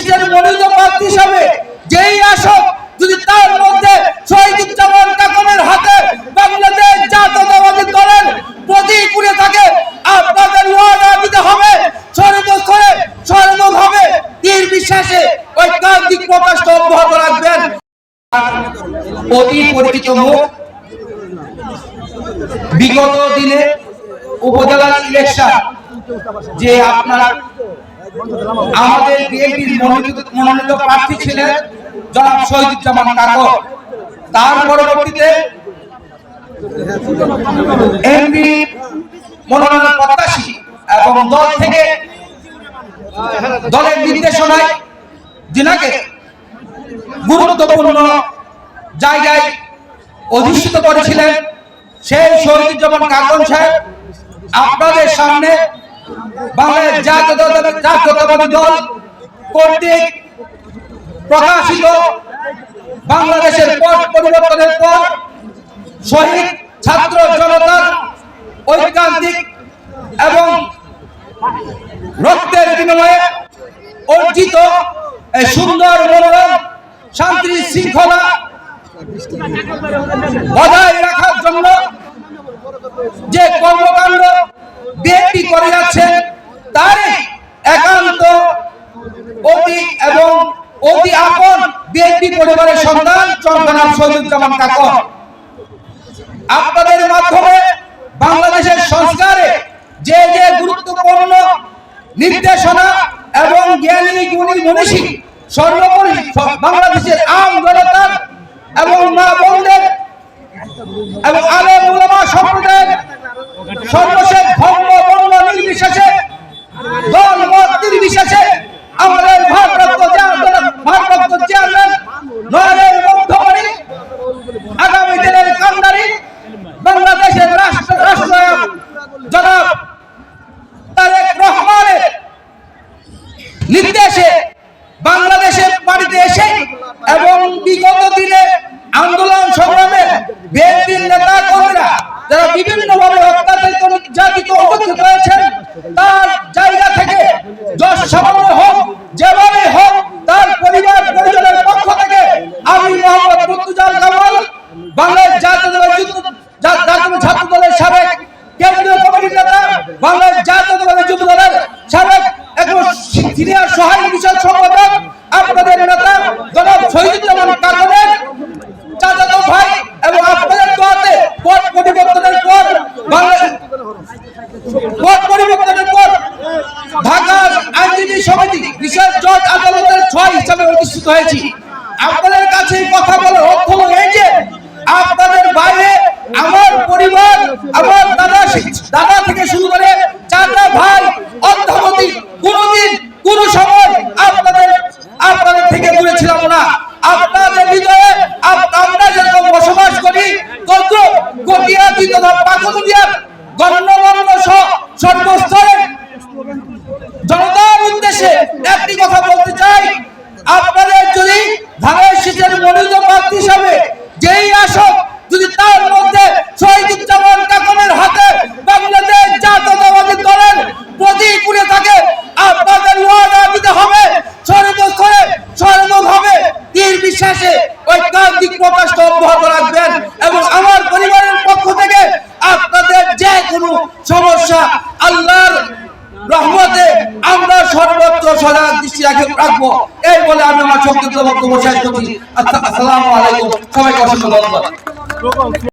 শীষের মনোনীত প্রার্থী হিসাবে যেই আসক, যদি তার মধ্যে শহীদুজ্জামান কাকনের হাতে বাংলাদেশ জাতীয়তাবাদী দলের প্রতীক থাকে, আপনাদের ওয়াদা দিতে হবে, সর্বস্তরে সর্বভাবে তীর বিশ্বাসে ঐকান্তিক প্রকাশটা অব্যাহত রাখবেন। অতি পরিচিত মুখ, বিগত দিনে উপজেলা ইলেকশন, যে আপনার আমাদের বিএনপির মনোনীত মনোনীত প্রার্থী ছিলেন জনাব শহীদুজ্জামান কাকর। তার পরবর্তীতে এমপি মনোনয়ন প্রত্যাশী এবং দল থেকে দলের নির্দেশনায় যিনাকে গুরুত্বপূর্ণ জায়গায় অধিষ্ঠিত করেছিলেন সেই শহীদুজ্জামান কাকন সাহেব। আপনাদের সামনে বাংলাদেশ জাতীয়তাবাদী দল কর্তৃক প্রকাশিত বাংলাদেশের পট পরিবর্তনের পর শহীদ ছাত্র জনতার ঐকান্তিক এবং রক্তের বিনিময়ে অর্জিত সুন্দর মনোরম শান্তি শৃঙ্খলা বজায় রাখার জন্য যে কর্মকাণ্ড বিএনপি করে যাচ্ছে তারই একান্ত অতি এবং অতি আপন বিএনপি পরিবারের সন্তান, চন্দ্রনাথ শহীদুজ্জামান কাকর আপনাদের মাধ্যমে বাংলাদেশের সংস্কারে যে যে গুরুত্বপূর্ণ নির্দেশনা এবং জ্ঞানী গুণী মনীষী সর্বোপরি বাংলাদেশের আম তার সমিতি বিশেষ জজ আদালতের ছয় হিসাবে প্রতিষ্ঠিত হয়েছি। আপনাদের কাছে কথা বলার অর্থ হলো এই যে আপনাদের উদ্দেশ্যে একটি কথা বলতে চাই। আপনাদের যদি ধানের শীষের মনোনীত প্রার্থী হিসাবে যেই আসক, যদি তার মধ্যে কাকনের হাতে বাংলাদেশ জাতীয়তাবাদী দলের প্রতীক উড়ে থাকে, আপনাদের দিতে হবে, সর্বস্তরে তীর বিশ্বাসে ঐকান্তিক প্রকাশটা অব্যাহত রাখবেন এবং আমার পরিবারের পক্ষ থেকে আপনাদের যে কোনো সমস্যা আল্লাহর রহমতে আমরা সর্বোচ্চ আমি আমার সংক্ষিপ্ত বক্তব্য শেষ আসসালামু আলাইকুম।